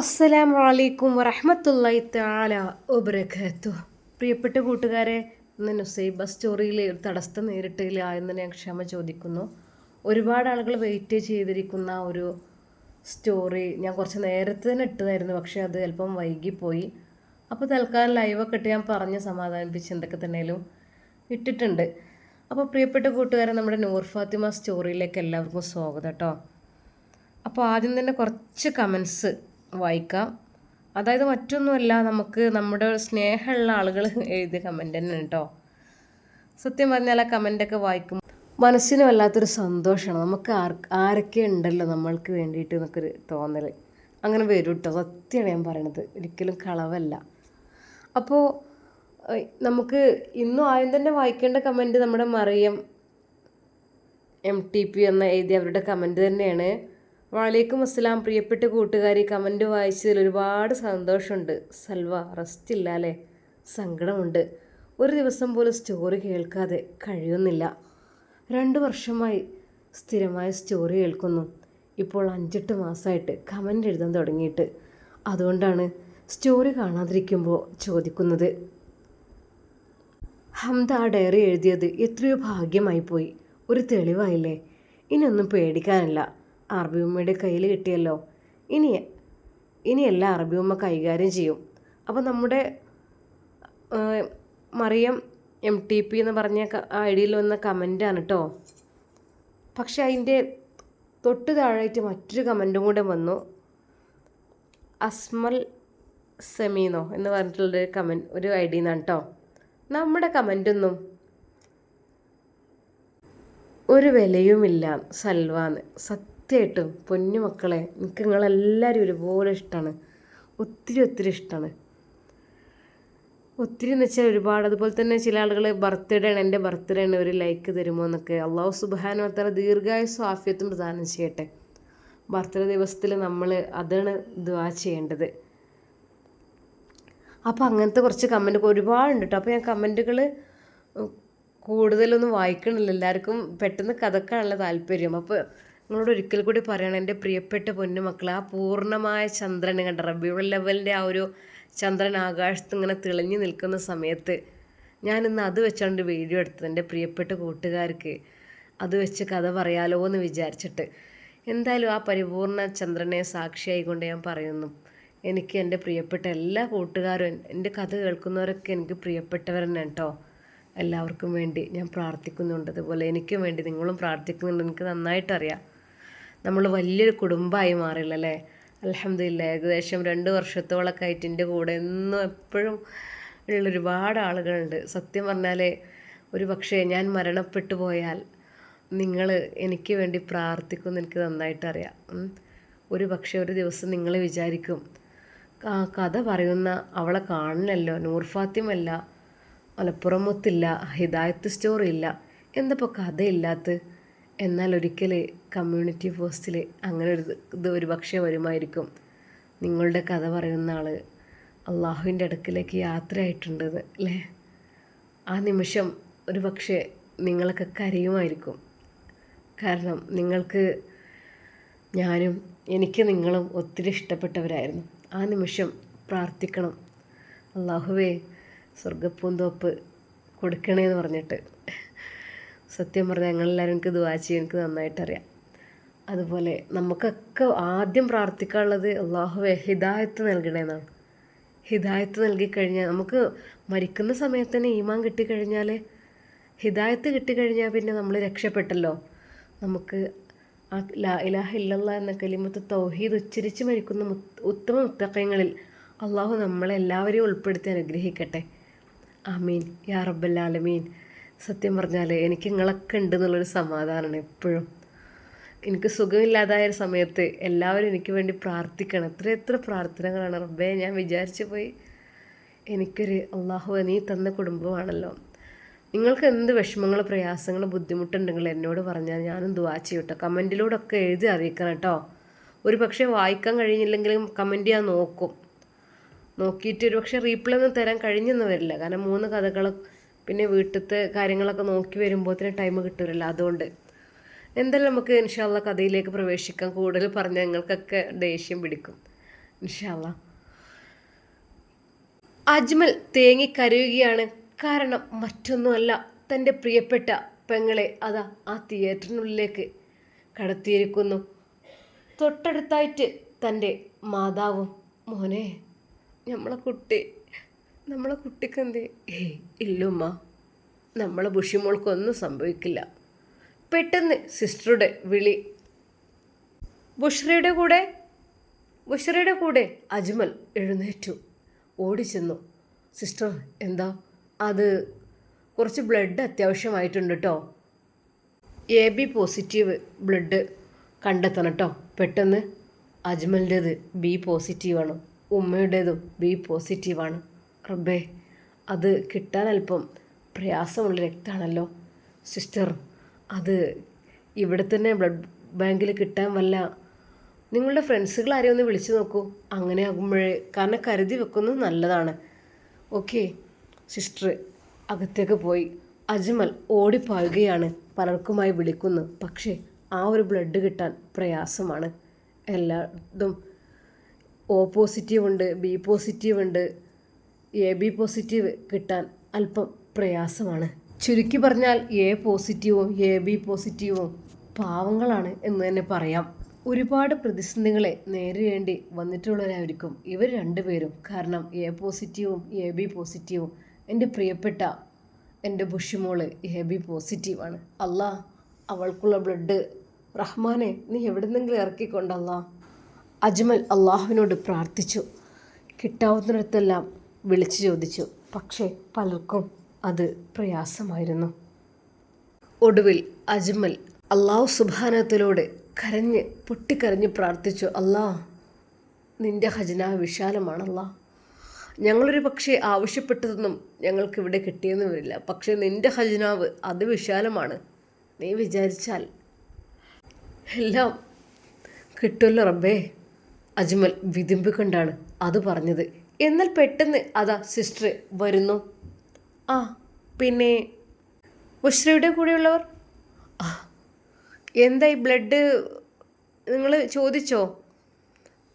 അസ്സലാമു അലൈക്കും വറഹമത്തല്ലായി താല വബറകാതുഹു പ്രിയപ്പെട്ട കൂട്ടുകാരെ ഇന്ന് നുസൈബ സ്റ്റോറിയിൽ ഒരു തടസ്സം നേരിട്ടില്ല എന്ന് ഞാൻ ക്ഷമ ചോദിക്കുന്നു. ഒരുപാട് ആളുകൾ വെയിറ്റ് ചെയ്തിരിക്കുന്ന ഒരു സ്റ്റോറി ഞാൻ കുറച്ച് നേരത്തെ തന്നെ ഇട്ടതായിരുന്നു പക്ഷേ അത് അല്പം വൈകിപ്പോയി. അപ്പോൾ തൽക്കാലം ലൈവൊക്കെ ഇട്ട് ഞാൻ പറഞ്ഞ് സമാധാനിപ്പിച്ച് എന്തൊക്കെ തന്നെയാലും ഇട്ടിട്ടുണ്ട്. അപ്പോൾ പ്രിയപ്പെട്ട കൂട്ടുകാരെ നമ്മുടെ നൂർ ഫാത്തിമ സ്റ്റോറിയിലേക്ക് എല്ലാവർക്കും സ്വാഗതം കേട്ടോ. അപ്പോൾ ആദ്യം തന്നെ കുറച്ച് കമൻസ് വായിക്കാം. അതായത് മറ്റൊന്നുമല്ല നമുക്ക് നമ്മുടെ സ്നേഹമുള്ള ആളുകൾ എഴുതിയ കമന്റ് തന്നെ കേട്ടോ സത്യം പറഞ്ഞാൽ ആ കമന്റൊക്കെ വായിക്കും. മനസ്സിന് വല്ലാത്തൊരു സന്തോഷമാണ്. നമുക്ക് ആരൊക്കെ ഉണ്ടല്ലോ നമ്മൾക്ക് വേണ്ടിയിട്ട് എന്നൊക്കെ തോന്നൽ അങ്ങനെ വരും കേട്ടോ സത്യമാണ് ഞാൻ പറയണത്. ഒരിക്കലും കളവല്ല. അപ്പോൾ നമുക്ക് ഇന്നും ആദ്യം തന്നെ വായിക്കേണ്ട കമന്റ് നമ്മുടെ മറിയം എം ടി പി എന്ന എഴുതിയ അവരുടെ കമന്റ് തന്നെയാണ്. വാലേക്കും അസ്സലാം. പ്രിയപ്പെട്ട കൂട്ടുകാരി കമന്റ് വായിച്ചതിൽ ഒരുപാട് സന്തോഷമുണ്ട്. സൽവ റെസ്റ്റ് ഇല്ല അല്ലേ? സങ്കടമുണ്ട്. ഒരു ദിവസം പോലും സ്റ്റോറി കേൾക്കാതെ കഴിയുന്നില്ല. രണ്ട് വർഷമായി സ്ഥിരമായ സ്റ്റോറി കേൾക്കുന്നു. ഇപ്പോൾ അഞ്ചെട്ട് മാസമായിട്ട് കമന്റ് എഴുതാൻ തുടങ്ങിയിട്ട്. അതുകൊണ്ടാണ് സ്റ്റോറി കാണാതിരിക്കുമ്പോൾ ചോദിക്കുന്നത്. ഹംദ ആ ഡയറി എഴുതിയത് എത്രയോ ഭാഗ്യമായി പോയി. ഒരു തെളിവായില്ലേ? ഇനിയൊന്നും പേടിക്കാനില്ല. അറബിയമ്മയുടെ കയ്യിൽ കിട്ടിയല്ലോ. ഇനി ഇനിയെല്ലാം അറബിയമ്മ കൈകാര്യം ചെയ്യും. അപ്പോൾ നമ്മുടെ മറിയം എം ടി പി എന്ന് പറഞ്ഞ ഐ ഡിയിൽ വന്ന കമന്റാണ് കേട്ടോ പക്ഷെ അതിന്റെ തൊട്ട് താഴായിട്ട് മറ്റൊരു കമന്റും കൂടെ വന്നു. അസ്മൽ സെമീനോ എന്ന് പറഞ്ഞിട്ടുള്ളൊരു കമന്റ് ഒരു ഐ ഡി നിന്നാണ് കേട്ടോ നമ്മുടെ കമന്റൊന്നും ഒരു വിലയുമില്ല സൽവാന്ന് സത്യമായിട്ടും പൊന്നു മക്കളെ എനിക്ക് നിങ്ങളെല്ലാവരും ഒരുപോലെ ഇഷ്ടമാണ് ഒത്തിരി ഒത്തിരി ഇഷ്ടമാണ് ഒത്തിരി എന്ന് വെച്ചാൽ ഒരുപാട് അതുപോലെ തന്നെ ചില ആളുകൾ ബർത്ത്ഡേ ആണ് എന്റെ ബർത്ത്ഡേ ആണ് ഒരു ലൈക്ക് തരുമോ എന്നൊക്കെ. അള്ളാഹു സുബാന അത്ര ദീർഘായുസ്സും ആഫിയത്തും പ്രദാനം ചെയ്യട്ടെ. ബർത്ത്ഡേ ദിവസത്തിൽ നമ്മൾ അതാണ് ദുവാ ചെയ്യേണ്ടത്. അപ്പോൾ അങ്ങനത്തെ കുറച്ച് കമന്റ് ഒരുപാടുണ്ട് കേട്ടോ അപ്പോൾ ഞാൻ കമന്റുകൾ കൂടുതലൊന്നും വായിക്കണില്ല. എല്ലാവർക്കും പെട്ടെന്ന് കഥക്കാനുള്ള താല്പര്യം. അപ്പോൾ നിങ്ങളോട് ഒരിക്കൽ കൂടി പറയണം എന്റെ പ്രിയപ്പെട്ട പൊന്നു മക്കളെ ആ പൂർണമായ ചന്ദ്രൻ കണ്ട റബിയുൾ ലെവലിന്റെ ആ ഒരു ചന്ദ്രൻ ആകാശത്ത് ഇങ്ങനെ തെളിഞ്ഞു നിൽക്കുന്ന സമയത്ത് ഞാനിന്ന് അത് വെച്ചുകൊണ്ട് വീഡിയോ എടുത്തത് എന്റെ പ്രിയപ്പെട്ട കൂട്ടുകാർക്ക്. അത് വെച്ച് കഥ പറയാലോ എന്ന് വിചാരിച്ചിട്ട്. എന്തായാലും ആ പരിപൂർണ ചന്ദ്രനെ സാക്ഷിയായിക്കൊണ്ട് ഞാൻ പറയുന്നു എനിക്ക് എന്റെ പ്രിയപ്പെട്ട എല്ലാ കൂട്ടുകാരും എന്റെ കഥ കേൾക്കുന്നവരൊക്കെ എനിക്ക് പ്രിയപ്പെട്ടവർ തന്നെ കേട്ടോ. എല്ലാവർക്കും വേണ്ടി ഞാൻ പ്രാർത്ഥിക്കുന്നുണ്ട്. അതുപോലെ എനിക്കും വേണ്ടി നിങ്ങളും പ്രാർത്ഥിക്കുന്നുണ്ട്. എനിക്ക് നന്നായിട്ടറിയാം. നമ്മൾ വലിയൊരു കുടുംബമായി മാറില്ല അല്ലേ അലഹമില്ല ഏകദേശം രണ്ട് വർഷത്തോളൊക്കെ ആയിട്ട് എന്റെ കൂടെ എന്നും എപ്പോഴും ഉള്ള ഒരുപാട് ആളുകളുണ്ട്. സത്യം പറഞ്ഞാൽ ഒരു പക്ഷേ ഞാൻ മരണപ്പെട്ടു പോയാൽ നിങ്ങൾ എനിക്ക് വേണ്ടി പ്രാർത്ഥിക്കുമെന്ന് എനിക്ക് നന്നായിട്ട് അറിയാം. ഉം. ഒരു പക്ഷേ ഒരു ദിവസം നിങ്ങൾ വിചാരിക്കും ആ കഥ പറയുന്ന അവളെ കാണണല്ലോ. നൂർഫാത്തിമല്ല മലപ്പുറമൊത്തില്ല ഹിദായത്ത് സ്റ്റോറി ഇല്ല എന്തപ്പോൾ കഥയില്ലാത്ത? എന്നാൽ ഒരിക്കൽ കമ്മ്യൂണിറ്റി പോസ്റ്റിൽ അങ്ങനെ ഒരു ഇത് ഒരു പക്ഷേ വരുമായിരിക്കും. നിങ്ങളുടെ കഥ പറയുന്ന ആൾ അള്ളാഹുവിന്റെ അടുക്കിലേക്ക് യാത്രയായിട്ടുണ്ടെന്ന് അല്ലേ? ആ നിമിഷം ഒരു പക്ഷേ നിങ്ങളൊക്കെ കരയുമായിരിക്കും. കാരണം നിങ്ങൾക്ക് ഞാനും എനിക്ക് നിങ്ങളും ഒത്തിരി ഇഷ്ടപ്പെട്ടവരായിരുന്നു. ആ നിമിഷം പ്രാർത്ഥിക്കണം. അള്ളാഹുവേ സ്വർഗപ്പൂന്തോപ്പ് കൊടുക്കണേന്ന് പറഞ്ഞിട്ട്. സത്യം പറഞ്ഞാൽ ഞങ്ങളെല്ലാവരും എനിക്ക് ദുവാച്ചി എനിക്ക് നന്നായിട്ടറിയാം. അതുപോലെ നമുക്കൊക്കെ ആദ്യം പ്രാർത്ഥിക്കാനുള്ളത് അള്ളാഹുവെ ഹിദായത്ത് നൽകണേന്നാണ് ഹിദായത്ത് നൽകിക്കഴിഞ്ഞാൽ നമുക്ക് മരിക്കുന്ന സമയത്ത് തന്നെ ഈമാൻ കിട്ടിക്കഴിഞ്ഞാൽ ഹിദായത്ത് കിട്ടിക്കഴിഞ്ഞാൽ പിന്നെ നമ്മൾ രക്ഷപ്പെട്ടല്ലോ. നമുക്ക് ആ ലാ ഇലാഹ ഇല്ലല്ല എന്ന കലിമത്ത് തൗഹീദ് ഉച്ചരിച്ച് മരിക്കുന്ന ഉത്തമ മുത്തക്കയങ്ങളിൽ അള്ളാഹു നമ്മളെല്ലാവരെയും ഉൾപ്പെടുത്തി അനുഗ്രഹിക്കട്ടെ. ആമീൻ. യാ റബ്ബല്ലാലമീൻ സത്യം പറഞ്ഞാൽ എനിക്ക് നിങ്ങളൊക്കെ ഉണ്ട് എന്നുള്ളൊരു സമാധാനമാണ് എപ്പോഴും. എനിക്ക് സുഖമില്ലാതായ ഒരു സമയത്ത് എല്ലാവരും എനിക്ക് വേണ്ടി പ്രാർത്ഥിക്കണം. എത്ര എത്ര പ്രാർത്ഥനകളാണ് റബ്ബേ ഞാൻ വിചാരിച്ചു പോയി. എനിക്കൊരു അള്ളാഹു നീ തന്ന കുടുംബമാണല്ലോ. നിങ്ങൾക്ക് എന്ത് വിഷമങ്ങൾ പ്രയാസങ്ങൾ ബുദ്ധിമുട്ടുണ്ടെങ്കിൽ എന്നോട് പറഞ്ഞാൽ ഞാനും ദുവാ ചെയ്യട്ടോ കമന്റിലൂടെ ഒക്കെ എഴുതി അറിയിക്കണം കേട്ടോ. ഒരു പക്ഷേ വായിക്കാൻ കഴിഞ്ഞില്ലെങ്കിലും കമന്റ് ഞാൻ നോക്കും. നോക്കിയിട്ട് ഒരു പക്ഷേ റീപ്ലൈ ഒന്നും തരാൻ കഴിഞ്ഞെന്ന് വരില്ല. കാരണം മൂന്ന് കഥകൾ പിന്നെ വീട്ടിലത്തെ കാര്യങ്ങളൊക്കെ നോക്കി വരുമ്പോഴത്തേന് ടൈം കിട്ടില്ല അതുകൊണ്ട്. എന്തായാലും നമുക്ക് ഇൻഷാല്ല കഥയിലേക്ക് പ്രവേശിക്കാം. കൂടുതൽ പറഞ്ഞ ഞങ്ങൾക്കൊക്കെ ദേഷ്യം പിടിക്കും. ഇൻഷാല്ല അജ്മൽ തേങ്ങി കരയുകയാണ്. കാരണം മറ്റൊന്നുമല്ല തന്റെ പ്രിയപ്പെട്ട പെങ്ങളെ അതാ ആ തിയേറ്ററിനുള്ളിലേക്ക് കടത്തിയിരിക്കുന്നു. തൊട്ടടുത്തായിട്ട് തന്റെ മാതാവും മോനെ നമ്മളെ കുട്ടി നമ്മളെ കുട്ടിക്ക് എന്തേ ഏയ് ഇല്ലുമ്മ നമ്മളെ ബുഷിമോൾക്കൊന്നും സംഭവിക്കില്ല. പെട്ടെന്ന് സിസ്റ്ററുടെ വിളി. ബുഷ്രയുടെ കൂടെ ബുഷ്രയുടെ കൂടെ അജ്മൽ എഴുന്നേറ്റു. ഓടിച്ചെന്നു. സിസ്റ്റർ എന്താ? അത് കുറച്ച് ബ്ലഡ് അത്യാവശ്യമായിട്ടുണ്ട് കേട്ടോ എ ബി പോസിറ്റീവ് ബ്ലഡ് കണ്ടെത്തണം കേട്ടോ പെട്ടെന്ന് അജ്മലിന്റേത് ബി പോസിറ്റീവാണ്. ഉമ്മയുടേതും ബി പോസിറ്റീവാണ്. റബ്ബേ അത് കിട്ടാൻ അല്പം പ്രയാസമുള്ള രക്തമാണല്ലോ സിസ്റ്റർ അത് ഇവിടെ തന്നെ ബ്ലഡ് ബാങ്കിൽ കിട്ടാൻ വല്ല. നിങ്ങളുടെ ഫ്രണ്ട്സുകൾ ആരെയും ഒന്ന് വിളിച്ചു നോക്കൂ. അങ്ങനെ ആകുമ്പോഴേ കാരണം കരുതി വെക്കുന്നത് നല്ലതാണ്. ഓക്കെ സിസ്റ്റർ അകത്തേക്ക് പോയി. അജ്മൽ ഓടിപ്പായുകയാണ്. പലർക്കുമായി വിളിക്കുന്നു. പക്ഷേ ആ ഒരു ബ്ലഡ് കിട്ടാൻ പ്രയാസമാണ്. എല്ലായിടത്തും ഒ പോസിറ്റീവ് ഉണ്ട് ബി പോസിറ്റീവ് ഉണ്ട്. എ ബി പോസിറ്റീവ് കിട്ടാൻ അല്പം പ്രയാസമാണ്. ചുരുക്കി പറഞ്ഞാൽ എ പോസിറ്റീവും എ ബി പോസിറ്റീവും പാവങ്ങളാണ് എന്ന് തന്നെ പറയാം. ഒരുപാട് പ്രതിസന്ധികളെ നേരിടേണ്ടി വന്നിട്ടുള്ളവരായിരിക്കും ഇവർ രണ്ടുപേരും. കാരണം എ പോസിറ്റീവും എ ബി പോസിറ്റീവും എന്റെ പ്രിയപ്പെട്ട എന്റെ ബുഷിമോൾ എ ബി പോസിറ്റീവാണ് അല്ലാ അവൾക്കുള്ള ബ്ലഡ് റഹ്മാനെ നീ എവിടെന്നെങ്കിലും ഇറക്കിക്കൊണ്ടല്ല അജ്മൽ അള്ളാഹുവിനോട് പ്രാർത്ഥിച്ചു. കിട്ടാവുന്നിടത്തെല്ലാം വിളിച്ചു ചോദിച്ചു. പക്ഷേ പലർക്കും അത് പ്രയാസമായിരുന്നു. ഒടുവിൽ അജ്മൽ അള്ളാഹു സുബാനത്തിലൂടെ കരഞ്ഞ് പൊട്ടിക്കരഞ്ഞ് പ്രാർത്ഥിച്ചു അല്ലാ നിന്റെ ഖജന വിശാലമാണല്ലാ. ഞങ്ങളൊരു പക്ഷേ ആവശ്യപ്പെട്ടതൊന്നും ഞങ്ങൾക്ക് ഇവിടെ കിട്ടിയെന്ന് വരില്ല. പക്ഷേ നിന്റെ ഖജനാവ് അത് വിശാലമാണ്. നീ വിചാരിച്ചാൽ എല്ലാം കിട്ടുമല്ലോ റബ്ബേ. അജ്മൽ വിതുമ്പിക്കൊണ്ടാണ് അത് പറഞ്ഞത്. എന്നാൽ പെട്ടെന്ന് അതാ സിസ്റ്റർ വരുന്നു. ആ പിന്നെ ഉശ്രയുടെ കൂടെയുള്ളവർ? എന്തായി ബ്ലഡ് നിങ്ങൾ ചോദിച്ചോ?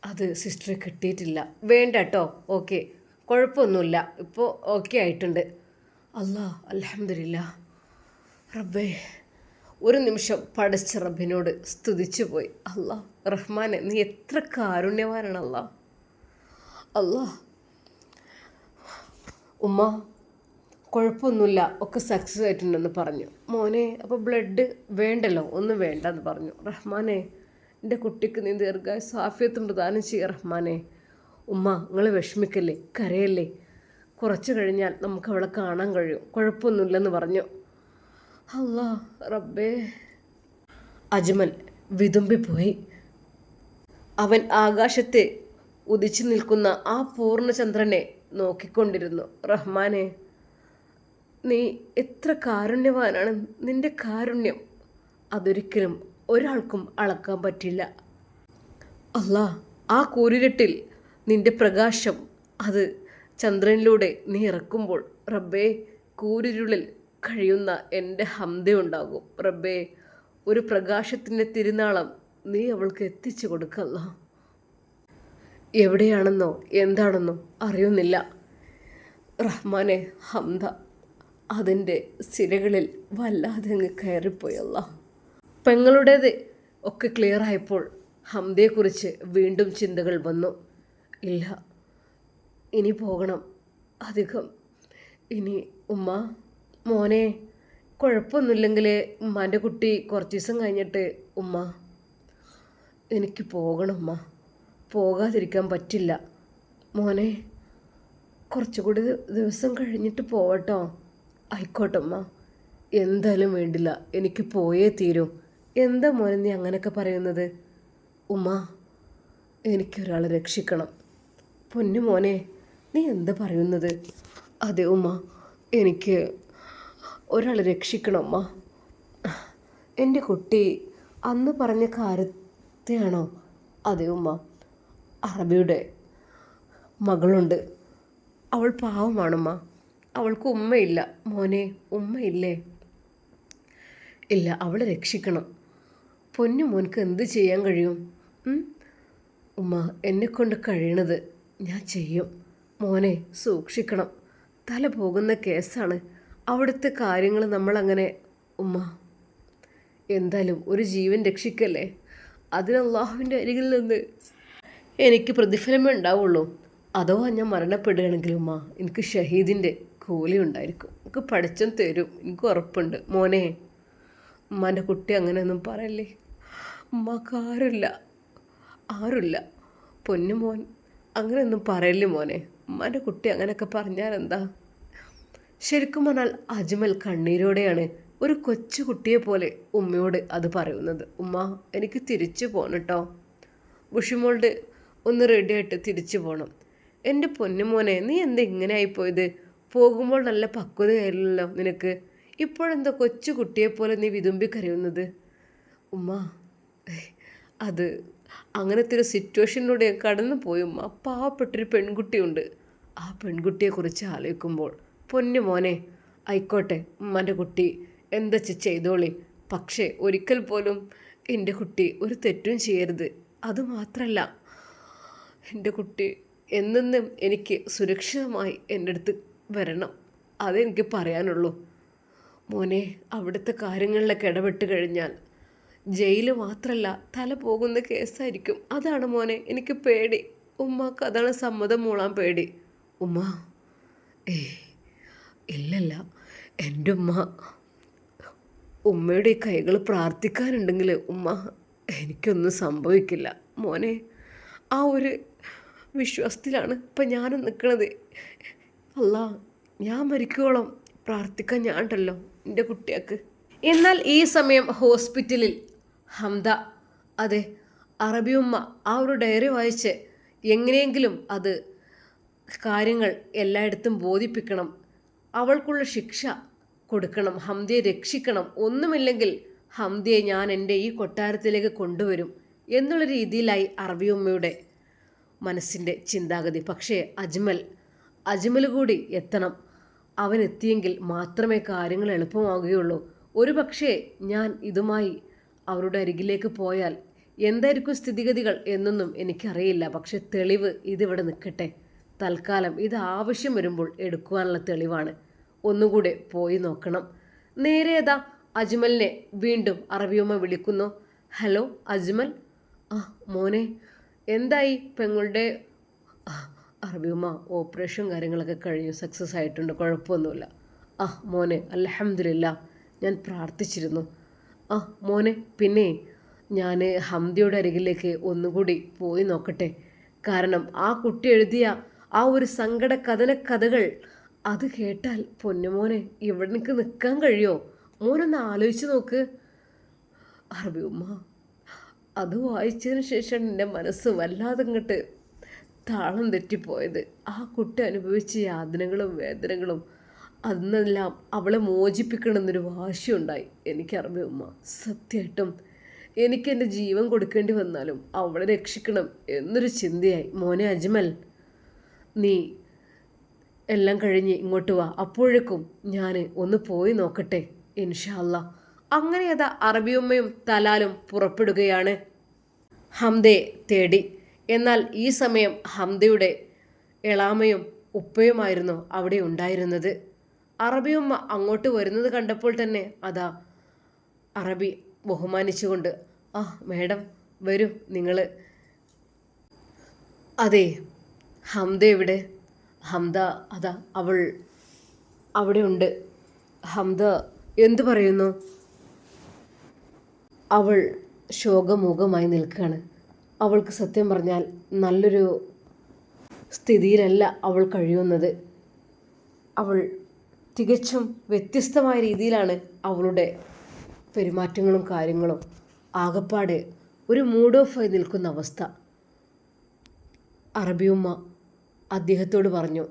അത് സിസ്റ്റർ കിട്ടിയിട്ടില്ല. വേണ്ട കേട്ടോ ഓക്കെ. കുഴപ്പമൊന്നുമില്ല. ഇപ്പോൾ ഓക്കെ ആയിട്ടുണ്ട്. അല്ലാ അലഹമില്ല റബ്ബേ ഒരു നിമിഷം പഠിച്ച റബ്ബിനോട് സ്തുതിച്ചു പോയി. അല്ലാ റഹ്മാനെ നീ എത്ര കാരുണ്യവാനാണ് അല്ലാ അല്ലാ ഉമ്മ കുഴപ്പമൊന്നുമില്ല ഒക്കെ സക്സസ് ആയിട്ടുണ്ടെന്ന് പറഞ്ഞു. മോനെ അപ്പോൾ ബ്ലഡ് വേണ്ടല്ലോ? ഒന്നും വേണ്ട എന്ന് പറഞ്ഞു. റഹ്മാനെ എന്റെ കുട്ടിക്ക് നീ ദീർഘായ സാഫ്യത്വം പ്രദാനം ചെയ്യുക റഹ്മാനെ. ഉമ്മ നിങ്ങൾ വിഷമിക്കല്ലേ? കരയല്ലേ? കുറച്ച് കഴിഞ്ഞാൽ നമുക്ക് അവളെ കാണാൻ കഴിയും. കുഴപ്പമൊന്നുമില്ലെന്ന് പറഞ്ഞു. അല്ലാ റബ്ബേ. അജ്മൽ വിതുമ്പിപ്പോയി. അവൻ ആകാശത്തെ ഉദിച്ചു നിൽക്കുന്ന ആ പൂർണചന്ദ്രനെ നോക്കിക്കൊണ്ടിരുന്നു. റഹ്മാനെ നീ എത്ര കാരുണ്യവാനാണ്. നിന്റെ കാരുണ്യം അതൊരിക്കലും ഒരാൾക്കും അളക്കാൻ പറ്റില്ല. അല്ലാ ആ കൂരിരട്ടിൽ നിന്റെ പ്രകാശം അത് ചന്ദ്രനിലൂടെ നീ ഇറക്കുമ്പോൾ റബ്ബേ കൂരിരുളിൽ കഴിയുന്ന എന്റെ ഹംതയുണ്ടാകും റബ്ബേ ഒരു പ്രകാശത്തിന്റെ തിരുനാളം നീ അവൾക്ക് എത്തിച്ചു കൊടുക്കല്ല എവിടെയാണെന്നോ എന്താണെന്നോ അറിയുന്നില്ല. റഹ്മാനെ ഹംദ. അതിന്റെ സിരകളിൽ വല്ലാതെ അങ്ങ് കയറിപ്പോയല്ല പെങ്ങളുടേത് ഒക്കെ ക്ലിയർ ആയപ്പോൾ ഹംദയെക്കുറിച്ച് വീണ്ടും ചിന്തകൾ വന്നു. ഇല്ല ഇനി പോകണം. അധികം. ഇനി ഉമ്മ മോനെ കുഴപ്പമൊന്നുമില്ലെങ്കിൽ ഉമ്മാന്റെ കുട്ടി കുറച്ച് ദിവസം കഴിഞ്ഞിട്ട് ഉമ്മ എനിക്ക് പോകണം ഉമ്മ. പോകാതിരിക്കാൻ പറ്റില്ല. മോനെ കുറച്ചുകൂടി ദിവസം കഴിഞ്ഞിട്ട് പോവട്ടോ. ആയിക്കോട്ടമ്മ. എന്തായാലും വേണ്ടില്ല. എനിക്ക് പോയേ തീരൂ. എന്താ മോനെ നീ അങ്ങനെയൊക്കെ പറയുന്നത്? ഉമ്മ എനിക്കൊരാളെ രക്ഷിക്കണം. പൊന്നു മോനെ നീ എന്താ പറയുന്നത്? അതെ ഉമ്മ എനിക്ക് ഒരാളെ രക്ഷിക്കണം അമ്മ എന്റെ കുട്ടി അന്ന് പറഞ്ഞ കാര്യത്തെയാണോ? അതെ ഉമ്മ അറബിയുടെ മകളുണ്ട്. അവൾ പാവമാണമ്മ. അവൾക്ക് ഉമ്മയില്ല. മോനെ ഉമ്മയില്ലേ? ഇല്ല അവളെ രക്ഷിക്കണം. പൊന്നു മോൻക്ക് എന്ത് ചെയ്യാൻ കഴിയും? ഉമ്മ എന്നെക്കൊണ്ട് കഴിയണത് ഞാൻ ചെയ്യും. മോനെ സൂക്ഷിക്കണം. തല പോകുന്ന കേസാണ് അവിടുത്തെ കാര്യങ്ങൾ നമ്മളങ്ങനെ ഉമ്മ. എന്തായാലും ഒരു ജീവൻ രക്ഷിക്കല്ലേ? അതിന് അരികിൽ നിന്ന് എനിക്ക് പ്രതിഫലമേ ഉണ്ടാവുള്ളൂ. അഥവാ ഞാൻ മരണപ്പെടുകയാണെങ്കിൽ ഉമ്മ എനിക്ക് ഷഹീദിന്റെ കൂലി ഉണ്ടായിരിക്കും. എനിക്ക് പഠിച്ചും തരും. എനിക്ക് ഉറപ്പുണ്ട്. മോനെ ഉമ്മാന്റെ കുട്ടി അങ്ങനെയൊന്നും പറയല്ലേ? ഉമ്മക്ക് ആരുമില്ല. ആരുമില്ല. പൊന്നു മോൻ അങ്ങനെയൊന്നും പറയല്ലേ മോനെ? ഉമ്മാന്റെ കുട്ടി അങ്ങനെയൊക്കെ പറഞ്ഞാൽ എന്താ? ശരിക്കും പറഞ്ഞാൽ അജ്മൽ കണ്ണീരോടെയാണ് ഒരു കൊച്ചു കുട്ടിയെ പോലെ ഉമ്മയോട് അത് പറയുന്നത്. ഉമ്മ എനിക്ക് തിരിച്ചു പോകണം കേട്ടോ ബുഷിമോൾഡ് ഒന്ന് റെഡിയായിട്ട് തിരിച്ചു പോകണം എന്റെ പൊന്നുമോനെ നീ എന്താ ഇങ്ങനെ ആയിപ്പോയത്? പോകുമ്പോൾ നല്ല പക്വതയായിരുന്നല്ലോ നിനക്ക്. ഇപ്പോഴെന്താ കൊച്ചു കുട്ടിയെപ്പോലെ നീ വിതുമ്പി കരയുന്നത്? ഉമ്മ അത് അങ്ങനത്തെ ഒരു സിറ്റുവേഷനിലൂടെ കടന്നു പോയി ഉമ്മ. പാവപ്പെട്ടൊരു പെൺകുട്ടിയുണ്ട്. ആ പെൺകുട്ടിയെക്കുറിച്ച് ആലോചിക്കുമ്പോൾ പൊന്നു മോനെ ആയിക്കോട്ടെ ഉമ്മന്റെ കുട്ടി എന്താ ചെയ്തോളി. പക്ഷേ ഒരിക്കൽ പോലും എന്റെ കുട്ടി ഒരു തെറ്റും ചെയ്യരുത്. അതുമാത്രല്ല എന്റെ കുട്ടി എന്നെന്നും എനിക്ക് സുരക്ഷിതമായി എന്റെ അടുത്ത് വരണം. അതെനിക്ക് പറയാനുള്ളൂ. മോനെ അവിടുത്തെ കാര്യങ്ങളിലൊക്കെ ഇടപെട്ട് കഴിഞ്ഞാൽ ജയിൽ മാത്രമല്ല തല പോകുന്ന കേസായിരിക്കും. അതാണ് മോനെ എനിക്ക് പേടി. ഉമ്മക്ക് അതാണ് സമ്മതം മൂളാൻ പേടി. ഉമ്മ ഏ ഇല്ലല്ല എന്റെ ഉമ്മ ഉമ്മയുടെ കൈകൾ പ്രാർത്ഥിക്കാനുണ്ടെങ്കിൽ ഉമ്മ എനിക്കൊന്നും സംഭവിക്കില്ല. മോനെ ആ ഒരു വിശ്വാസത്തിലാണ് ഇപ്പം ഞാനും നിൽക്കണത്. അല്ല ഞാൻ മരിക്കോളം പ്രാർത്ഥിക്കാൻ ഞാൻ ഉണ്ടല്ലോ എന്റെ കുട്ടിയാക്ക് എന്നാൽ ഈ സമയം ഹോസ്പിറ്റലിൽ ഹംദ അതെ അറബിയുമ്മ ആ ഒരു ഡയറി വായിച്ച് എങ്ങനെയെങ്കിലും അത് കാര്യങ്ങൾ എല്ലായിടത്തും ബോധിപ്പിക്കണം. അവൾക്കുള്ള ശിക്ഷ കൊടുക്കണം ഹംദയെ രക്ഷിക്കണം. ഒന്നുമില്ലെങ്കിൽ ഹംദയെ ഞാൻ എന്റെ ഈ കൊട്ടാരത്തിലേക്ക് കൊണ്ടുവരും എന്നുള്ള രീതിയിലായി അറബിയുമ്മയുടെ മനസ്സിന്റെ ചിന്താഗതി. പക്ഷേ അജ്മൽ അജ്മൽ കൂടി എത്തണം. അവൻ എത്തിയെങ്കിൽ മാത്രമേ കാര്യങ്ങൾ എളുപ്പമാകുകയുള്ളൂ ഒരു പക്ഷേ ഞാൻ ഇതുമായി അവരുടെ അരികിലേക്ക് പോയാൽ എന്തായിരിക്കും സ്ഥിതിഗതികൾ എന്നൊന്നും എനിക്കറിയില്ല. പക്ഷെ തെളിവ് ഇതിവിടെ നിൽക്കട്ടെ. തൽക്കാലം ഇത് ആവശ്യം വരുമ്പോൾ എടുക്കുവാനുള്ള തെളിവാണ്. ഒന്നുകൂടെ പോയി നോക്കണം. നേരെ ഏതാ? അജ്മലിനെ വീണ്ടും അറബിയമ്മ വിളിക്കുന്നു. ഹലോ അജ്മൽ? ആ മോനെ. എന്തായി പെങ്ങളുടെ അറബിയമ്മ ഓപ്പറേഷൻ കാര്യങ്ങളൊക്കെ കഴിഞ്ഞു സക്സസ് ആയിട്ടുണ്ട് കുഴപ്പമൊന്നുമില്ല. ആ മോനെ അലഹമില്ല ഞാൻ പ്രാർത്ഥിച്ചിരുന്നു. ആ മോനെ പിന്നെ ഞാൻ ഹംദിയുടെ അരികിലേക്ക് ഒന്നുകൂടി പോയി നോക്കട്ടെ. കാരണം ആ കുട്ടി എഴുതിയ ആ ഒരു സങ്കട കഥന കഥകൾ അത് കേട്ടാൽ പൊന്നുമോനെ ഇവിടെ നിൽക്ക് നിൽക്കാൻ കഴിയോ? മോനൊന്ന് ആലോചിച്ച് നോക്ക്. അറബി ഉമ്മ അത് വായിച്ചതിന് ശേഷം എന്റെ മനസ്സ് വല്ലാതെ ഇങ്ങോട്ട് താളം തെറ്റിപ്പോയത്. ആ കുട്ടി അനുഭവിച്ച യാതനകളും വേദനകളും അന്നെല്ലാം അവളെ മോചിപ്പിക്കണമെന്നൊരു വാശിയുണ്ടായി. എനിക്കറിയ ഉമ്മ സത്യമായിട്ടും എനിക്ക് എന്റെ ജീവൻ കൊടുക്കേണ്ടി വന്നാലും അവളെ രക്ഷിക്കണം എന്നൊരു ചിന്തയായി. മോനെ അജ്മൽ നീ എല്ലാം കഴിഞ്ഞ് ഇങ്ങോട്ട് വാ. അപ്പോഴേക്കും ഞാൻ ഒന്ന് പോയി നോക്കട്ടെ ഇൻഷാല്ല അങ്ങനെ അതാ അറബിയമ്മയും തലാലും പുറപ്പെടുകയാണ്. ഹംദേ തേടി എന്നാൽ ഈ സമയം ഹംദയുടെ എളാമയും ഉപ്പയുമായിരുന്നു അവിടെ ഉണ്ടായിരുന്നത്. അറബിയമ്മ അങ്ങോട്ട് വരുന്നത് കണ്ടപ്പോൾ തന്നെ അതാ അറബി ബഹുമാനിച്ചുകൊണ്ട് ആ മേഡം വരൂ നിങ്ങൾ അതെ ഹംദ എവിടെ? ഹംദ അതാ അവൾ അവിടെ ഉണ്ട്. ഹംദ എന്തു പറയുന്നു? അവൾ ശോകമുഖമായി നിൽക്കുകയാണ്. അവൾക്ക് സത്യം പറഞ്ഞാൽ നല്ലൊരു സ്ഥിതിയിലല്ല അവൾ കഴിയുന്നത്. അവൾ തികച്ചും വ്യത്യസ്തമായ രീതിയിലാണ് അവളുടെ പെരുമാറ്റങ്ങളും കാര്യങ്ങളും. ആകപ്പാടെ ഒരു മൂഡ് ഓഫ് ആയി നിൽക്കുന്ന അവസ്ഥ. അറബിയുമ്മ അദ്ദേഹത്തോട് പറഞ്ഞു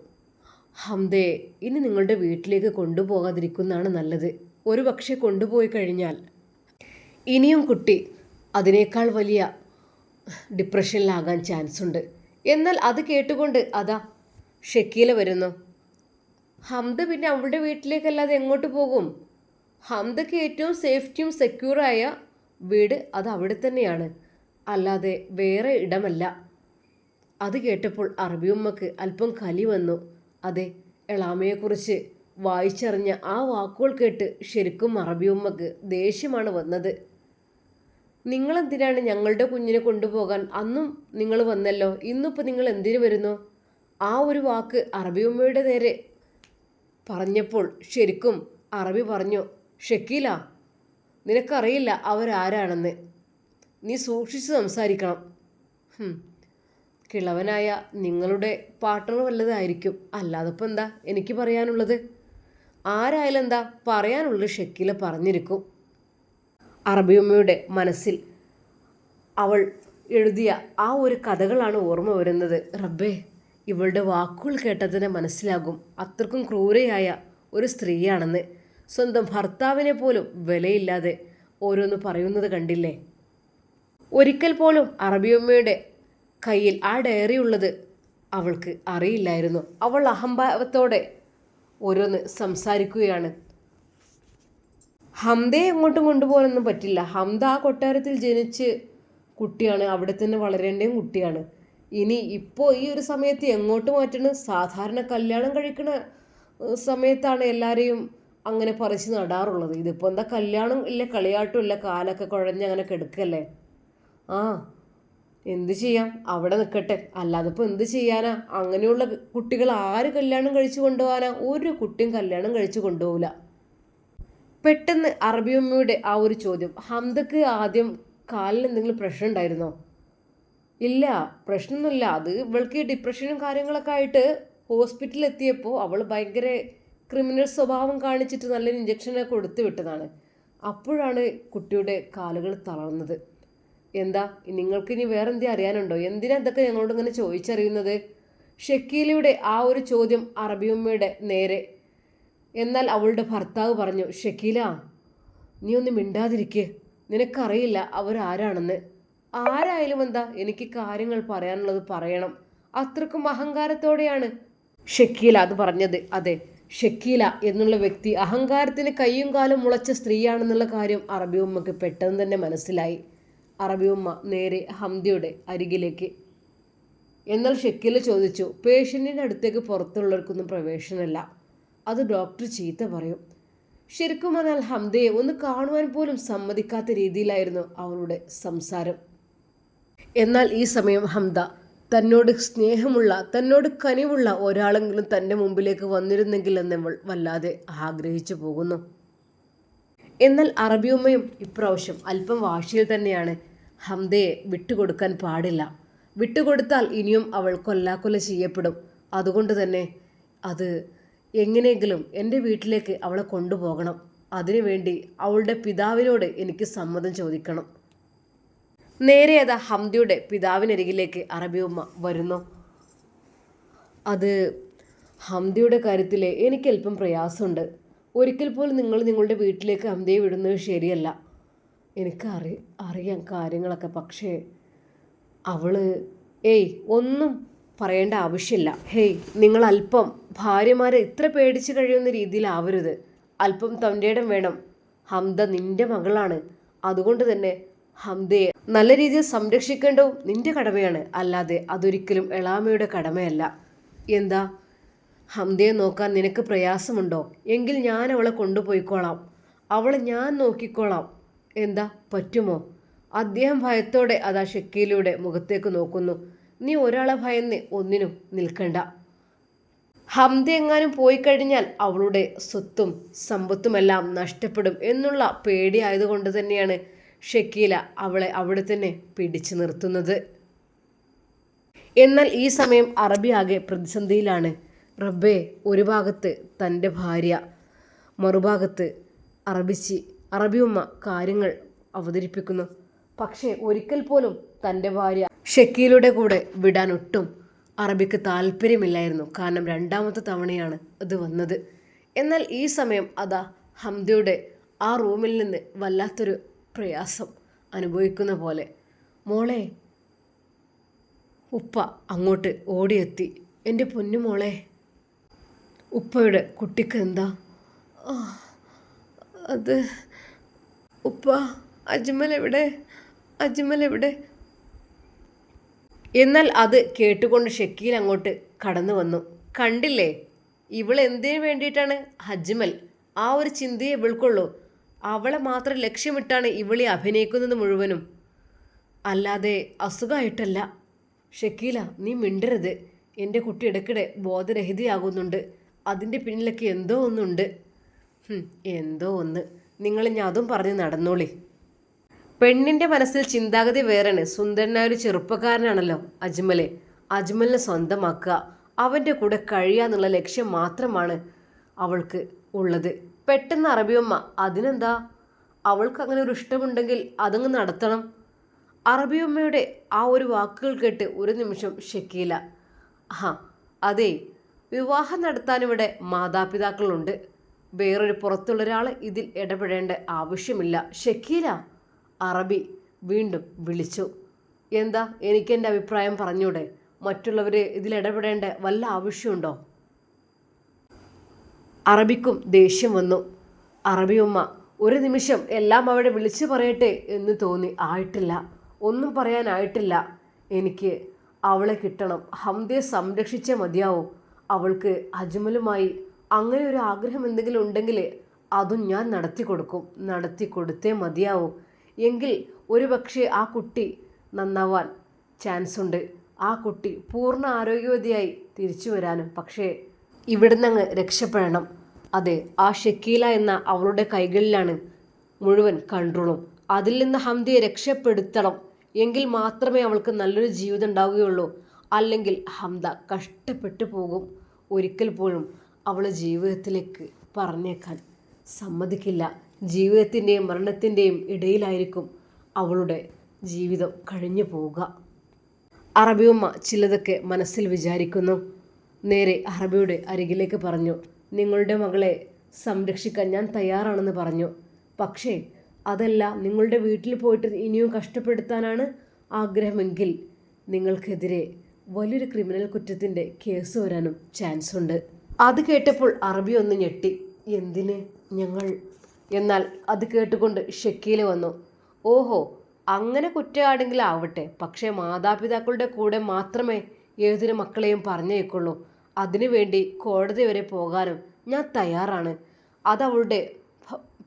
ഹംദയെ ഇനി നിങ്ങളുടെ വീട്ടിലേക്ക് കൊണ്ടുപോകാതിരിക്കുന്നതാണ് നല്ലത്. ഒരു പക്ഷേ കൊണ്ടുപോയി കഴിഞ്ഞാൽ ഇനിയും കുട്ടി അതിനേക്കാൾ വലിയ ഡിപ്രഷനിലാകാൻ ചാൻസ് ഉണ്ട് എന്നാൽ അത് കേട്ടുകൊണ്ട് അതാ ഷക്കീല വരുന്നു. ഹംദ പിന്നെ അവളുടെ വീട്ടിലേക്കല്ലാതെ എങ്ങോട്ട് പോകും? ഹംദയ്ക്ക് ഏറ്റവും സേഫ്റ്റിയും സെക്യൂറായ വീട് അത് അവിടെ തന്നെയാണ്. അല്ലാതെ വേറെ ഇടമല്ല. അത് കേട്ടപ്പോൾ അറബിയമ്മക്ക് അല്പം കലി വന്നു. അതെ എളാമയെക്കുറിച്ച് വായിച്ചറിഞ്ഞ ആ വാക്കുകൾ കേട്ട് ശരിക്കും അറബിയമ്മക്ക് ദേഷ്യമാണ് വന്നത്. നിങ്ങളെന്തിനാണ് ഞങ്ങളുടെ കുഞ്ഞിനെ കൊണ്ടുപോകാൻ? അന്നും നിങ്ങൾ വന്നല്ലോ. ഇന്നിപ്പോൾ നിങ്ങൾ എന്തിനു വരുന്നു? ആ ഒരു വാക്ക് അറബി ഉമ്മയുടെ നേരെ പറഞ്ഞപ്പോൾ ശരിക്കും അറബി പറഞ്ഞു ഷക്കീല നിനക്കറിയില്ല അവരാരാണെന്ന്. നീ സൂക്ഷിച്ച് സംസാരിക്കണം. കിളവനായ നിങ്ങളുടെ പാർട്ട്ണർ വല്ലതായിരിക്കും. അല്ലാതെ ഇപ്പം എന്താ എനിക്ക് പറയാനുള്ളത്? ആരായാലും എന്താ പറയാനുള്ളത് ഷക്കീല പറഞ്ഞിരിക്കും. അറബിയമ്മയുടെ മനസ്സിൽ അവൾ എഴുതിയ ആ ഒരു കഥകളാണ് ഓർമ്മ വരുന്നത്. റബ്ബേ ഇവളുടെ വാക്കുകൾ കേട്ടതിനെ മനസ്സിലാകും അത്രക്കും ക്രൂരയായ ഒരു സ്ത്രീയാണെന്ന്. സ്വന്തം ഭർത്താവിനെ പോലും വിലയില്ലാതെ ഓരോന്ന് പറയുന്നത് കണ്ടില്ലേ? ഒരിക്കൽ പോലും അറബിയമ്മയുടെ കയ്യിൽ ആ ഡയറി ഉള്ളത് അവൾക്ക് അറിയില്ലായിരുന്നു. അവൾ അഹംഭാവത്തോടെ ഓരോന്ന് സംസാരിക്കുകയാണ്. ഹംദയെ എങ്ങോട്ടും കൊണ്ടുപോകാനൊന്നും പറ്റില്ല. ഹംദ ആ കൊട്ടാരത്തിൽ ജനിച്ച് കുട്ടിയാണ്. അവിടെ തന്നെ വളരേണ്ടയും കുട്ടിയാണ്. ഇനി ഇപ്പോൾ ഈ ഒരു സമയത്ത് എങ്ങോട്ട് മാറ്റണം? സാധാരണ കല്യാണം കഴിക്കുന്ന സമയത്താണ് എല്ലാവരെയും അങ്ങനെ പറിച്ച് നടാറുള്ളത്. ഇതിപ്പോൾ എന്താ കല്യാണം ഇല്ല കളിയാട്ടും ഇല്ല കാലൊക്കെ കുഴഞ്ഞ് അങ്ങനെ കിടക്കല്ലേ? ആ എന്ത് ചെയ്യാം? അവിടെ നിൽക്കട്ടെ അല്ലാതെ ഇപ്പോൾ എന്ത് ചെയ്യാനാ? അങ്ങനെയുള്ള കുട്ടികൾ ആര് കല്യാണം കഴിച്ചു കൊണ്ടുപോകാനാ? ഒരു കുട്ടിയും കല്യാണം കഴിച്ചു കൊണ്ടുപോകില്ല പെട്ടെന്ന് അറബിയമ്മയുടെ ആ ഒരു ചോദ്യം ഹംദക്ക് ആദ്യം കാലിൽ എന്തെങ്കിലും പ്രശ്നം ഉണ്ടായിരുന്നോ? ഇല്ല പ്രശ്നമൊന്നുമില്ല. അത് ഇവൾക്ക് ഡിപ്രഷനും കാര്യങ്ങളൊക്കെ ആയിട്ട് ഹോസ്പിറ്റലിൽ എത്തിയപ്പോൾ അവൾ ഭയങ്കര ക്രിമിനൽ സ്വഭാവം കാണിച്ചിട്ട് നല്ലൊരു ഇഞ്ചക്ഷനൊക്കെ കൊടുത്തു വിട്ടതാണ്. അപ്പോഴാണ് കുട്ടിയുടെ കാലുകൾ തളർന്നത്. എന്താ നിങ്ങൾക്ക് ഇനി വേറെ എന്തേ അറിയാനുണ്ടോ? എന്തിനാ ഇതൊക്കെ ഞങ്ങളോട് ഇങ്ങനെ ചോദിച്ചറിയുന്നത്? ഷക്കീലയുടെ ആ ഒരു ചോദ്യം അറബിയമ്മയുടെ നേരെ എന്നാൽ അവളുടെ ഭർത്താവ് പറഞ്ഞു ഷക്കീല നീ ഒന്ന് മിണ്ടാതിരിക്കെ. നിനക്കറിയില്ല അവരാരാണെന്ന്. ആരായാലും എന്താ എനിക്ക് കാര്യങ്ങൾ പറയാനുള്ളത് പറയണം. അത്രക്കും അഹങ്കാരത്തോടെയാണ്. ഷക്കീല അത് പറഞ്ഞത്. അതെ ഷക്കീല എന്നുള്ള വ്യക്തി അഹങ്കാരത്തിന് കയ്യും കാലും മുളച്ച സ്ത്രീയാണെന്നുള്ള കാര്യം അറബി ഉമ്മക്ക് പെട്ടെന്ന് തന്നെ മനസ്സിലായി. അറബി ഉമ്മ നേരെ ഹംദിയുടെ അരികിലേക്ക്. എന്നാൽ ഷക്കീല ചോദിച്ചു പേഷ്യന്റിന്റെ അടുത്തേക്ക് പുറത്തുള്ളവർക്കൊന്നും പ്രവേശനമല്ല. അത് ഡോക്ടർ ചീത്ത പറയും. ശരിക്കും പറഞ്ഞാൽ ഹംദയെ ഒന്ന് കാണുവാൻ പോലും സമ്മതിക്കാത്ത രീതിയിലായിരുന്നു അവളുടെ സംസാരം. എന്നാൽ ഈ സമയം ഹംദ തന്നോട് സ്നേഹമുള്ള തന്നോട് കനിവുള്ള ഒരാളെങ്കിലും തന്റെ മുമ്പിലേക്ക് വന്നിരുന്നെങ്കിൽ എന്നവൾ വല്ലാതെ ആഗ്രഹിച്ചു പോകുന്നു. എന്നാൽ അറബിയുമ്മയും ഇപ്രാവശ്യം അല്പം വാശിയിൽ തന്നെയാണ് ഹംദയെ വിട്ടുകൊടുക്കാൻ പാടില്ല. വിട്ടുകൊടുത്താൽ ഇനിയും അവൾ കൊല്ലാക്കൊല ചെയ്യപ്പെടും. അതുകൊണ്ട് തന്നെ അത് എങ്ങനെയെങ്കിലും എന്റെ വീട്ടിലേക്ക് അവളെ കൊണ്ടുപോകണം. അതിനുവേണ്ടി അവളുടെ പിതാവിനോട് എനിക്ക് സമ്മതം ചോദിക്കണം. നേരെ അതാ ഹംദിയുടെ പിതാവിനരികിലേക്ക് അറബിയുമ്മ വരുന്നു. അത് ഹംദിയുടെ കാര്യത്തിൽ എനിക്ക് അല്പം പ്രയാസമുണ്ട്. ഒരിക്കൽ പോലും നിങ്ങൾ നിങ്ങളുടെ വീട്ടിലേക്ക് ഹംദിയെ വിടുന്നത് ശരിയല്ല. എനിക്ക് അറി അറിയാം കാര്യങ്ങളൊക്കെ. പക്ഷേ അവൾ ഏയ് ഒന്നും പറയേണ്ട ആവശ്യമില്ല. ഹേയ് നിങ്ങൾ അല്പം ഭാര്യമാരെ ഇത്ര പേടിച്ച് കഴിയുന്ന രീതിയിലാവരുത്. അല്പം തന്റെ വേണം. ഹംദ നിന്റെ മകളാണ്. അതുകൊണ്ട് തന്നെ ഹംദയെ നല്ല രീതിയിൽ സംരക്ഷിക്കേണ്ടതും നിന്റെ കടമയാണ്. അല്ലാതെ അതൊരിക്കലും എളാമയുടെ കടമയല്ല. എന്താ? ഹംദയെ നോക്കാൻ നിനക്ക് പ്രയാസമുണ്ടോ? എങ്കിൽ ഞാൻ അവളെ കൊണ്ടുപോയിക്കോളാം. അവളെ ഞാൻ നോക്കിക്കോളാം. എന്താ? പറ്റുമോ? അദ്ദേഹം ഭയത്തോടെ അതാ ഷെക്കിയിലൂടെ മുഖത്തേക്ക് നോക്കുന്നു. നീ ഒരാളെ ഭയന്ന് ഒന്നിനും നിൽക്കണ്ട. ഹംദ എങ്ങാനും പോയി കഴിഞ്ഞാൽ അവളുടെ സ്വത്തും സമ്പത്തുമെല്ലാം നഷ്ടപ്പെടും എന്നുള്ള പേടി ആയതുകൊണ്ട് തന്നെയാണ് ഷക്കീല അവളെ അവിടെ തന്നെ പിടിച്ചു നിർത്തുന്നത്. എന്നാൽ ഈ സമയം അറബി ആകെ പ്രതിസന്ധിയിലാണ്. റബ്ബെ ഒരു ഭാഗത്ത് തന്റെ ഭാര്യ മറുഭാഗത്ത് അറബിച്ചി അറബിയുമ്മ കാര്യങ്ങൾ അവതരിപ്പിക്കുന്നു. പക്ഷേ ഒരിക്കൽ പോലും തന്റെ ഭാര്യ ഷക്കീലുടെ കൂടെ വിടാൻ ഒട്ടും അറബിക്ക് താല്പര്യമില്ലായിരുന്നു. കാരണം രണ്ടാമത്തെ തവണയാണ് അത് വന്നത്. എന്നാൽ ഈ സമയം അതാ ഹംദയുടെ ആ റൂമിൽ നിന്ന് വല്ലാത്തൊരു പ്രയാസം അനുഭവിക്കുന്ന പോലെ. മോളെ ഉപ്പ അങ്ങോട്ട് ഓടിയെത്തി. എന്റെ പൊന്നു മോളെ ഉപ്പയുടെ കുട്ടിക്ക് എന്താ? അത് ഉപ്പ അജ്മൽ എവിടെ? അജ്മൽ എവിടെ? എന്നാൽ അത് കേട്ടുകൊണ്ട് ഷക്കീൽ അങ്ങോട്ട് കടന്നു വന്നു. കണ്ടില്ലേ? ഇവൾ എന്തിനു വേണ്ടിയിട്ടാണ് ഹജ്മൽ? ആ ഒരു ചിന്തയെ ഇവൾക്കുള്ളൂ. അവളെ മാത്രം ലക്ഷ്യമിട്ടാണ് ഇവളി അഭിനയിക്കുന്നത് മുഴുവനും. അല്ലാതെ അസുഖമായിട്ടല്ല ഷക്കീല നീ മിണ്ടരുത്. എന്റെ കുട്ടി ഇടയ്ക്കിടെ ബോധരഹിതയാകുന്നുണ്ട്. അതിന്റെ പിന്നിലൊക്കെ എന്തോ ഒന്നുണ്ട്. എന്തോ ഒന്ന്. നിങ്ങൾ ഞാൻ അതും പറഞ്ഞ് നടന്നോളി. പെണ്ണിന്റെ മനസ്സിൽ ചിന്താഗതി വേറെയാണ്. സുന്ദരനായ ഒരു ചെറുപ്പക്കാരനാണല്ലോ അജ്മലെ. അജ്മലിനെ സ്വന്തമാക്കുക അവന്റെ കൂടെ കഴിയുക എന്നുള്ള ലക്ഷ്യം മാത്രമാണ് അവൾക്ക് ഉള്ളത്. പെട്ടെന്ന് അറബിയമ്മ അതിനെന്താ? അവൾക്ക് അങ്ങനെ ഒരു ഇഷ്ടമുണ്ടെങ്കിൽ അതങ്ങ് നടത്തണം. അറബിയമ്മയുടെ ആ ഒരു വാക്കുകൾ കേട്ട് ഒരു നിമിഷം ഷക്കീല ആ അതെ വിവാഹം നടത്താനിവിടെ മാതാപിതാക്കളുണ്ട്. വേറൊരു പുറത്തുള്ള ഒരാൾ ഇതിൽ ഇടപെടേണ്ട ആവശ്യമില്ല. ഷക്കീല അറബി വീണ്ടും വിളിച്ചു. എന്താ? എനിക്ക് എന്റെ അഭിപ്രായം പറഞ്ഞൂടെ? മറ്റുള്ളവർ ഇതിലിടപെടേണ്ട വല്ല ആവശ്യമുണ്ടോ? അറബിക്കും ദേഷ്യം വന്നു. അറബിയുമ്മ ഒരു നിമിഷം എല്ലാം അവിടെ വിളിച്ചു പറയട്ടെ എന്ന് തോന്നി. ആയിട്ടില്ല. ഒന്നും പറയാനായിട്ടില്ല. എനിക്ക് അവളെ കിട്ടണം. ഹംദയെ സംരക്ഷിച്ചേ മതിയാവും. അവൾക്ക് അജ്മലുമായി അങ്ങനെ ഒരു ആഗ്രഹം എന്തെങ്കിലും ഉണ്ടെങ്കിൽ അതും ഞാൻ നടത്തി കൊടുക്കും നടത്തി കൊടുത്തേ മതിയാവൂ. എങ്കിൽ ഒരു പക്ഷേ ആ കുട്ടി നന്നാവാൻ ചാൻസ് ഉണ്ട് ആ കുട്ടി പൂർണ ആരോഗ്യവതിയായി തിരിച്ചു വരാനും. പക്ഷേ ഇവിടുന്ന് അങ്ങ് രക്ഷപ്പെടണം. അതെ ആ ഷക്കീല എന്ന അവളുടെ കൈകളിലാണ് മുഴുവൻ കൺട്രോളും. അതിൽ നിന്ന് ഹംദയെ രക്ഷപ്പെടുത്തണം. എങ്കിൽ മാത്രമേ അവൾക്ക് നല്ലൊരു ജീവിതം ഉണ്ടാവുകയുള്ളൂ. അല്ലെങ്കിൽ ഹംദ കഷ്ടപ്പെട്ടു പോകും. ഒരിക്കൽ പോലും അവളെ ജീവിതത്തിലേക്ക് പറഞ്ഞേക്കാൻ സമ്മതിക്കില്ല. ജീവിതത്തിന്റെയും മരണത്തിന്റെയും ഇടയിലായിരിക്കും അവളുടെ ജീവിതം കഴിഞ്ഞു പോവുക. അറബിയമ്മ ചിലതൊക്കെ മനസ്സിൽ വിചാരിക്കുന്നു. നേരെ അറബിയുടെ അരികിലേക്ക് പറഞ്ഞു നിങ്ങളുടെ മകളെ സംരക്ഷിക്കാൻ ഞാൻ തയ്യാറാണെന്ന് പറഞ്ഞു. പക്ഷേ അതല്ല നിങ്ങളുടെ വീട്ടിൽ പോയിട്ട് ഇനിയും കഷ്ടപ്പെടുത്താനാണ് ആഗ്രഹമെങ്കിൽ നിങ്ങൾക്കെതിരെ വലിയൊരു ക്രിമിനൽ കുറ്റത്തിന്റെ കേസ് വരാനും ചാൻസ് ഉണ്ട് അത് കേട്ടപ്പോൾ അറബി ഒന്ന് ഞെട്ടി. എന്തിന്? ഞങ്ങൾ എന്നാൽ അത് കേട്ടുകൊണ്ട് ഷക്കീൽ വന്നു. ഓഹോ അങ്ങനെ കുറ്റമാണെങ്കിൽ ആവട്ടെ. പക്ഷേ മാതാപിതാക്കളുടെ കൂടെ മാത്രമേ ഏതൊരു മക്കളെയും പറഞ്ഞേക്കുള്ളൂ. അതിനുവേണ്ടി കോടതി വരെ പോകാനും ഞാൻ തയ്യാറാണ്. അതവളുടെ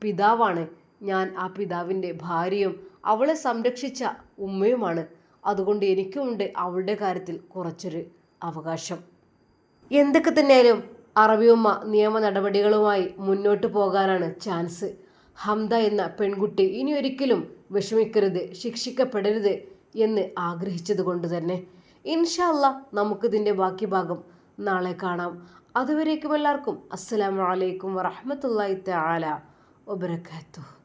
പിതാവാണ്. ഞാൻ ആ പിതാവിന്റെ ഭാര്യയും അവളെ സംരക്ഷിച്ച ഉമ്മയുമാണ്. അതുകൊണ്ട് എനിക്കുമുണ്ട് അവളുടെ കാര്യത്തിൽ കുറച്ചൊരു അവകാശം. എന്തൊക്കെ തന്നെയായാലും അറബിയുമ്മ നിയമ നടപടികളുമായി മുന്നോട്ട് പോകാനാണ് ചാൻസ്. ഹംദ എന്ന പെൺകുട്ടി ഇനി ഒരിക്കലും വിഷമിക്കരുത് ശിക്ഷിക്കപ്പെടരുത് എന്ന് ആഗ്രഹിച്ചത് കൊണ്ട് തന്നെ. ഇൻഷല്ല നമുക്കിതിന്റെ ബാക്കി ഭാഗം നാളെ കാണാം. അതുവരേക്കും എല്ലാവർക്കും അസ്സലാമു അലൈക്കും വറഹമത്തല്ലായി തആല വബറകാതുഹു.